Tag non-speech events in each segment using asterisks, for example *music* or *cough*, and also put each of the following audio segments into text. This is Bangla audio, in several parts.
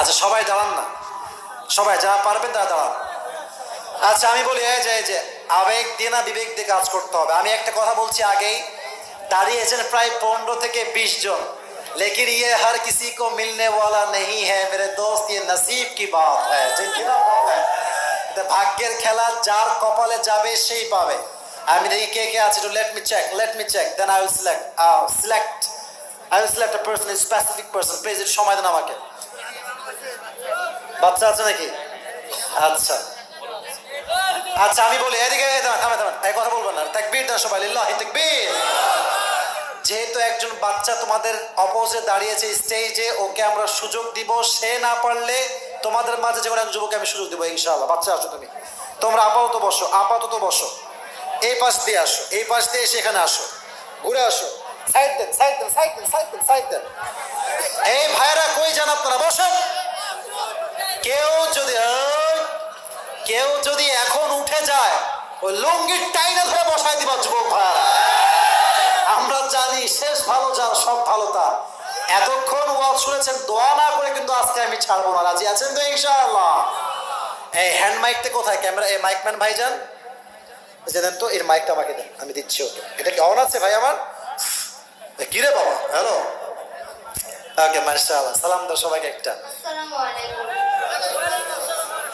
আচ্ছা সবাই দাঁড়ান না সবাই যারা পারবেন তারা দাঁড়ান আচ্ছা আমি বলি এই যে এই যে আবেগ দিয়ে না বিবেক দিয়ে কাজ করতে হবে আমি একটা কথা বলছি আগেই দাঁড়িয়েছেন প্রায় পনেরো থেকে বিশ জন लेकिन ये हर किसी को मिलने वाला नहीं है मेरे दोस्त ये नसीब की बात है ঠিক কি না বলেন? এটা ভাগ্যের খেলা যার কপালে যাবে সেই পাবে আমি দেখি কে কে আছে let me check let me check then I will select select I will select a person specific person please একটু সময় দেন আমাকে বাচ্চা আছে নাকি? আচ্ছা। আচ্ছা আমি বলি, এদিকে কথা বলবেন না। তাকবীর সবাই, লিল্লাহি যেহেতু একজন বাচ্চা তোমাদের অপোজে দাঁড়িয়েছে স্টেজে, ওকে আমরা সুযোগ দিব, সে না পারলে তোমাদের মাঝে যে কোনো এক যুবকে আমি সুযোগ দিব, ইনশাআল্লাহ। বাচ্চা আসো তুমি। তোমরা আপাতত বসো আপাতত বসো। এই পাশ দিয়ে আসো, এই পাশ দিয়ে সেখানে আসো। ঘুরে আসো। সাইড দেন সাইড দেন সাইড দেন সাইড দেন সাইড দেন। এই ভাইরা কই যান আপনারা? বসেন। কেউ যদি এই, কেউ যদি এখন উঠে যায় ওই লুঙ্গির টাইনে ধরে বসায় দিবা যুবক ভাইরা আমরা জানি শেষ ভালো যার সব ভালো তার। এতক্ষণ ওয়াজ শুনেছেন দোয়া না করে কিন্তু আজকে আমি ছাড়বো না। রাজি আছেন তো ইনশাআল্লাহ? এই হ্যান্ড মাইকটা কোথায়? ক্যামেরা এই মাইকম্যান ভাইজান? যে দেন তো এর মাইকটা আমাকে দেন আমি দিচ্ছি ওকে। এটা কি অন আছে ভাই আমার? এ, কি রে বাবা? হ্যালো? ওকে মার্শাল্লাহ সালাম দাও সবাইকে একটা। আসসালামু আলাইকুম।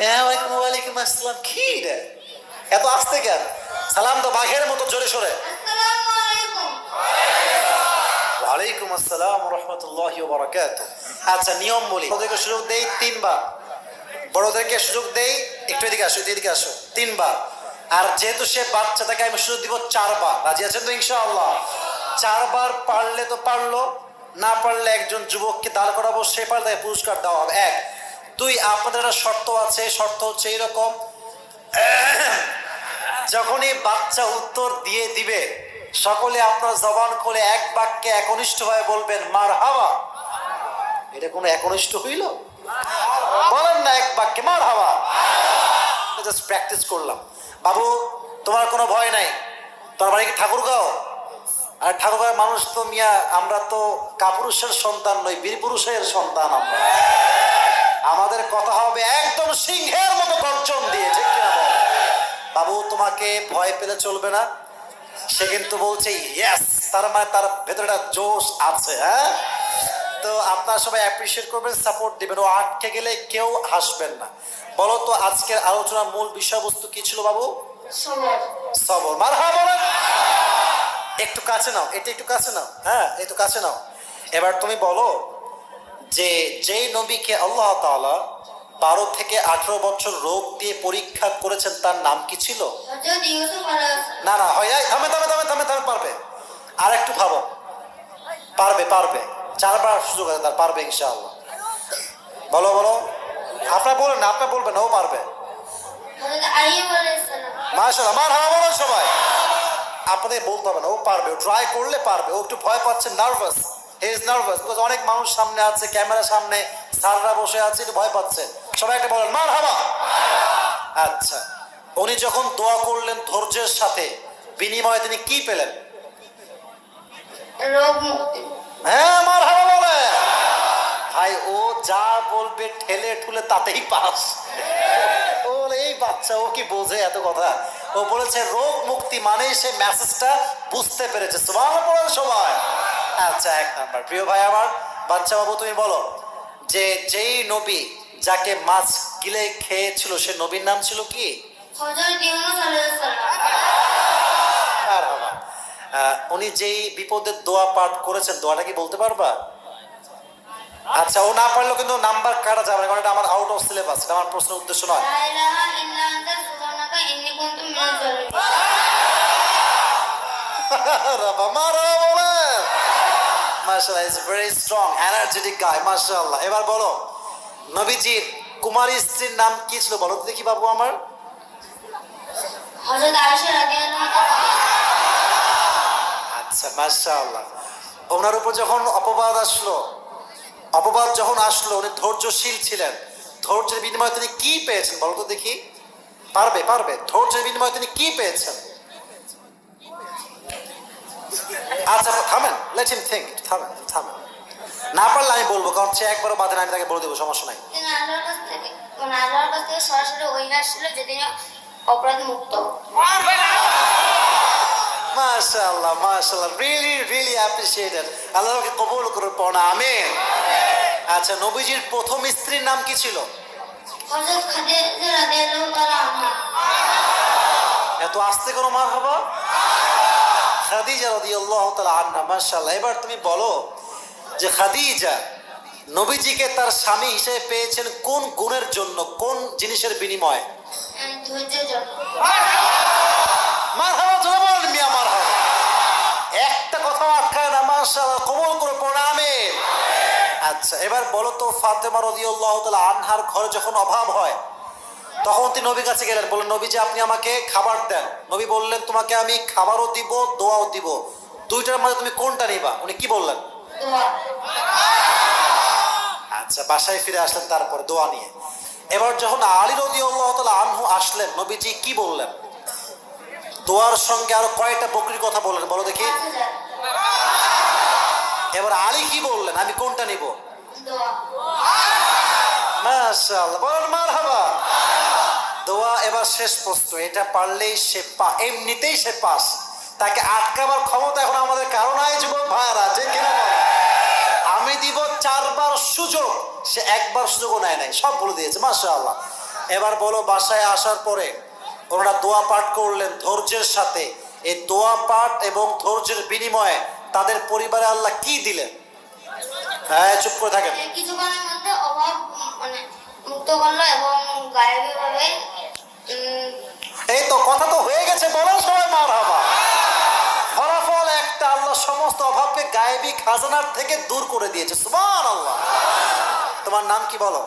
হ্যাঁ ওয়ালাইকুম ওয়ালাইকুম আসসালাম। কি রে? এত আসতে কেন? সালাম তো বাঘের মতো জোরে সরে। ওয়ালাইকুম আসসালাম রহমতুল্লাহ বরকাত আচ্ছা নিয়ম বলি। বড়দেরকে সুযোগ দেই তিনবার। বড়দেরকে সুযোগ দেই একটু এদিকে আসো এদিকে আসো। তিনবার। আর যেহেতু সে বাচ্চা তাকে আমি সুযোগ দিব চারবার। রাজি আছেন তো ইনশাআল্লাহ? চারবার পারলে তো পারল। না পারলে একজন যুবককে দাঁড় করাবো, সে পারলে পুরস্কার দেওয়া হবে। এক। দুই, আপনাদের একটা শর্ত আছে, শর্ত হচ্ছে এইরকম যখনই বাচ্চা উত্তর দিয়ে দিবে, সকলে আপনার জবান করে এক বাক্যে একনিষ্ঠ হয়ে বলবেন মার হাওয়া এটা কোনো একনিষ্ঠ হইল? বলেন না এক বাক্যে মার হাওয়া জাস্ট প্র্যাকটিস করলাম। বাবু, তোমার কোনো ভয় নাই? তোমার বাড়ি কি ঠাকুরগাঁও? আর ঠাকুরগাঁওয়ের মানুষ তো মিয়া আমরা তো কাপুরুষের সন্তান নই বীর পুরুষের সন্তান আমরা। আমাদের কথা হবে একদম সিংহের মতো গর্জন দিয়ে ঠিক কিনা বাবু তোমাকে ভয় পেলে চলবে না। সে কিন্তু বলছে ইয়েস তার মানে তার ভেতরে একটা জোশ আছে হ্যাঁ? তো আপনারা সবাই অ্যাপ্রিসিয়েট করবেন সাপোর্ট দিবেন। ও আটকে গেলে কেউ হাসবেন না। বলো তো আজকের আলোচনার মূল বিষয়বস্তু কি ছিল বাবু? সবর। মার হ্যাঁ বলেন। একটু কাছে নাও এটা একটু কাছে নাও হ্যাঁ একটু কাছে নাও। এবার তুমি বলো যে যেই নবীকে আল্লাহ তাআলা বারো থেকে আঠারো বছর রোগ দিয়ে পরীক্ষা করেছেন তার নাম কি ছিল? না না হয় থামে থামে থামে থামে থামে পারবে। আর একটু ভাবো। পারবে পারবে। চারবার সুযোগ আছে তার পারবে ইনশাআল্লাহ। বলো বলো। আপনার বলেন না আপনার বলবেন ও পারবে। মাশাআল্লাহ আমার হাওয়া বলো সবাই। আপনাদের বলতে হবে না ও পারবে ও ট্রাই করলে পারবে ও একটু ভয় পাচ্ছে nervous he is nervous because অনেক মানুষ সামনে আছে ক্যামেরা সামনে স্যাররা বসে আছে একটু ভয় পাচ্ছে। সবাই একটা বলেন মার হাওয়া আচ্ছা উনি যখন দোয়া করলেন ধৈর্যের সাথে বিনিময়ে তিনি কি পেলেন? হ্যাঁ আমার হাওয়া বলে। ভাই ও যা বলবে ঠেলে ঠুলে তাতেই পাস। ও এই বাচ্চা ও কি বোঝে এত কথা? ও বলেছে রোগ মুক্তি মানেই সে মেসেজটা বুঝতে পেরেছে। সবাই। আচ্ছা এক নাম্বার। প্রিয় ভাই আমার বাচ্চা বাবু তুমি বলো যে যেই নবী যাকে মাছ গিলে খেয়েছিল সে নবীর নাম ছিল কি? উনি যেই বিপদের দোয়া পাঠ করেছেন দোয়াটা কি বলতে পারবা? আচ্ছা ও না পারলেও কিন্তু নাম্বার কাটা যাবে না, কারণ এটা আমার আউট অফ সিলেবাস এটা আমার প্রশ্নের উদ্দেশ্য নয়। *laughs* মাশাআল্লাহ ইজ ভেরি স্ট্রং এনার্জেটিক গায় মাশাআল্লাহ। এবার বলো, নবীজির কুমারী স্ত্রীর নাম কি ছিল? বলো দেখি বাবু আমার। আচ্ছা মাশাআল্লাহ। ওনার উপর যখন অপবাদ আসলো অপবাদ যখন আসলো উনি ধৈর্যশীল ছিলেন। ধৈর্যের বিনিময়ে তিনি কি পেয়েছেন বলতো দেখি। পারবে পারবে। ধৈর্যের বিনিময়ে তিনি কি পেয়েছেন? আচ্ছা থামেন। লেট হিম থিঙ্ক থামেন থামেন। না পারলে আমি বলব কারণ সে একবারও বাদে আমি তাকে বলে দেবো সমস্যা নাই। তিনি আল্লাহর কাছ থেকে মানে আল্লাহর কাছ থেকে সরাসরি ওই আসছিল যে তিনি অপরাধ মুক্ত। মাশাআল্লাহ মাশাআল্লাহ। রিয়েলি রিয়েলি অ্যাপ্রিসিয়েটেড আল্লাহকে কবুল করুন পড়া আমিন। আচ্ছা নবীজির প্রথম স্ত্রীর নাম কি ছিল? এত আস্তে করো মার হবা? খাদিজা রাদিয়াল্লাহু তাআলা আনহা মাশাআল্লাহ। এবার তুমি বলো যে খাদিজা নবীজিকে তার স্বামী হিসেবে পেয়েছেন কোন গুণের জন্য কোন জিনিসের বিনিময়ে? হওয়া একটা কথা আটকায় না মাশাআল্লাহ কবল করে আমিন আচ্ছা এবার বলো তো ফাতেমা রাদিয়াল্লাহু তাআলা আনহার ঘরে যখন অভাব হয়, তখন তিনি নবীর কাছে গেলেন, বললেন নবী যে আপনি আমাকে খাবার দেন। নবী বললেন, তোমাকে আমি খাবারও দিব, দোয়াও দিব। দুইটার মধ্যে তুমি কোনটা নিবা? উনি কি বললেন? আচ্ছা বাসায় ফিরে আসলেন তারপর দোয়া নিয়ে। এবার যখন আলী রদিউল্লাহ তাআলা আনহু আসলেন, নবীজি কি বললেন? দোয়ার সঙ্গে আরও কয়েকটা বকরির কথা বললেন, বলো দেখি। এবার আলী কি বললেন? আমি কোনটা নিব? দোয়া এবার শেষ প্রশ্ন, এটা পারলেই সে পা, এমনিতেই সে পাস। তাকে আটকাবার ক্ষমতা এখন আমাদের কারও নাই, যুবক ভাইয়ারা, যে কিনা আমি দিব চারবার সুযোগ, সে একবার সুযোগও নেয় নাই, সব বলে দিয়েছে, মাশাআল্লাহ। এবার বলো, বাসায় আসার পরে ওনারা দোয়া পাঠ করলেন ধৈর্যের সাথে। এই দোয়া পাঠ এবং ধৈর্যের বিনিময়ে তাদের পরিবারে আল্লাহ কি দিলেন? হ্যাঁ চুপ করে থাকেন। কিছুক্ষণের মধ্যে অভাব মানে মুক্ত করল এবং গায়েবী এই তো কথা তো হয়ে গেছে বলো সবাই মার হবা ফলাফল একটা আল্লাহ সমস্ত অভাবকে গায়েবী খাজানার থেকে দূর করে দিয়েছে সুমান আল্লাহ তোমার নাম কি বলো?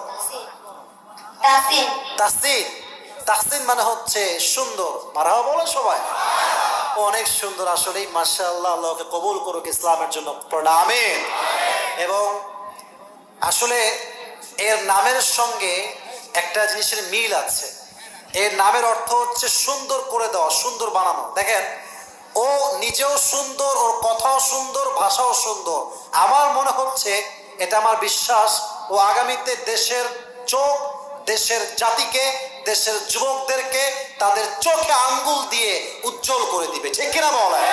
তাসিম তাসদিন তাসদিন মানে হচ্ছে সুন্দর। মারহাবা বলো সবাই। অনেক সুন্দর আসলেই মাশাআল্লাহ আল্লাহকে কবুল করুক ইসলামের জন্য। প্রণামে। এবং আসলে এর নামের সঙ্গে একটা জিনিসের মিল আছে। এর নামের অর্থ হচ্ছে সুন্দর করে দেওয়া সুন্দর বানানো। দেখেন ও নিজেও সুন্দর ওর কথাও সুন্দর ভাষাও সুন্দর। আমার মনে হচ্ছে এটা আমার বিশ্বাস ও আগামীতে দেশের চোখ দেশের জাতিকে দেশের যুবকদেরকে তাদের চোখে আঙ্গুল দিয়ে উজ্জ্বল করে দিবে। ঠিক কিনা বলেন?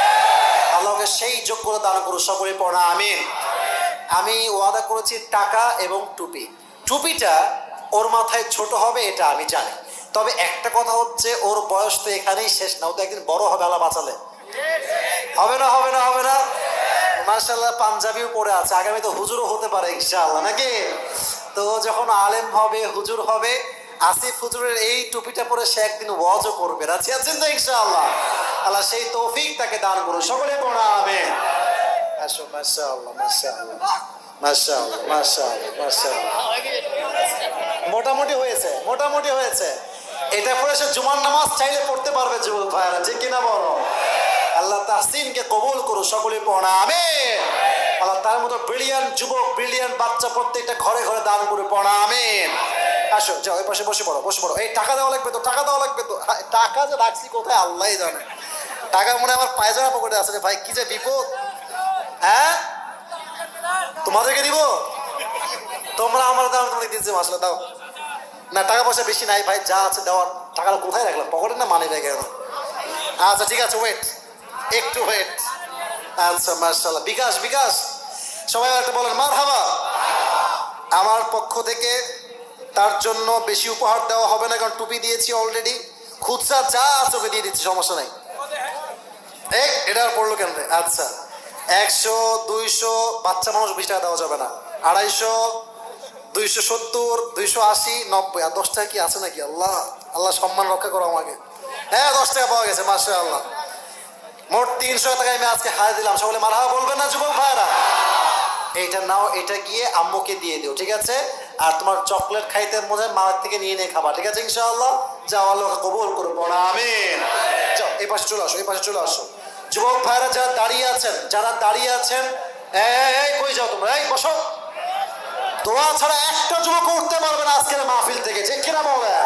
আল্লাহকে সেই যোগ্যতা দান করুন, সকলে পড়া, আমিন। আমি ওয়াদা করেছি টাকা এবং টুপি। টুপিটা ওর মাথায় ছোট হবে, এটা আমি জানি। তবে একটা কথা হচ্ছে, ওর বয়স তো এখানেই শেষ না, ও তো একদিন বড় হবে, আল্লাহ বাঁচালে। হবে না হবে না হবে না? মার্শাল্লাহ পাঞ্জাবিও পরে আছে আগামী তো হুজুরও হতে পারে, ইনশাআল্লাহ, নাকি? তো যখন আলেম হবে, হুজুর হবে আসিফ হুজুরের এই টুপিটা পরে সে একদিন ওয়াজও করবে। রাজি আছেন তো আল্লাহ সেই তৌফিক তাকে দান করুন। সকলে মোটামুটি হয়েছে মোটামুটি হয়েছে। এটা পরে সে জুমার নামাজ চাইলে পড়তে পারবে যুবক ভাইরা ঠিক কিনা বলো? আল্লাহ তাহসিনকে কবুল করো সকলে পড়া আমি আল্লাহ তার মতো ব্রিলিয়ান যুবক ব্রিলিয়ান বাচ্চা প্রত্যেকটা ঘরে ঘরে দান করে পড়া, আমিন। আসো, যাও ওই পাশে বসে পড়ো বসে পড়ো। এই, টাকা দেওয়া লাগবে তো, টাকা দেওয়া লাগবে তো। টাকা যে রাখছি কোথায় আল্লাহ জানে। টাকা মনে আমার পায়জামা পকেটে আছে ভাই, কি যে বিপদ। হ্যাঁ? তোমাদেরকে দিব? তোমরা আমার দাও তোমাকে দিচ্ছে মাসলে, দাও। না, টাকা পয়সা বেশি নাই ভাই, যা আছে দেওয়ার টাকাটা কোথায় রাখলাম পকেটে না মানি ব্যাগে আচ্ছা ঠিক আছে ওয়েট একটু ওয়েট আচ্ছা মার্শাল্লাহ বিকাশ বিকাশ। সবাই একটা বলেন মার হাবা আমার পক্ষ থেকে তার জন্য বেশি উপহার দেওয়া হবে না, কারণ টুপি দিয়েছি অলরেডি খুচরা যা আছে ওকে দিয়ে দিচ্ছি, সমস্যা নাই। এক এটা আর পড়ল কেন? আচ্ছা। একশো, দুইশো, বাচ্চা মানুষ বিশ টাকা দেওয়া যাবে না। আড়াইশো, দুইশো সত্তর, দুইশো আশি, নব্বই। আর দশ টাকা কি আছে নাকি? আল্লাহ আল্লাহ সম্মান রক্ষা করো আমাকে। হ্যাঁ দশ টাকা পাওয়া গেছে মাসে আল্লাহ মোট তিনশো টাকা আমি আজকে হায় দিলাম। সকলে মারা বলবেন না, যুবক ভাইরা এইটা নাও, এটা গিয়ে আম্মুকে দিয়ে দিও, ঠিক আছে? আর তোমার চকলেট খাইতে মজায় মার থেকে নিয়ে নিয়ে খাবা ঠিক আছে ইনশাআল্লাহ? যাও আল্লাহ কবুল করব না আমিন। যাও এই পাশে চলে আসো এই পাশে চলে আসো। যুবক ভাইরা যারা দাঁড়িয়ে আছেন যারা দাঁড়িয়ে আছেন এই, এই কই যাও তোমরা? এই বসো। তোমার ছাড়া একটা যুবক উঠতে পারবে না আজকের মাহফিল থেকে যে কিনা বলে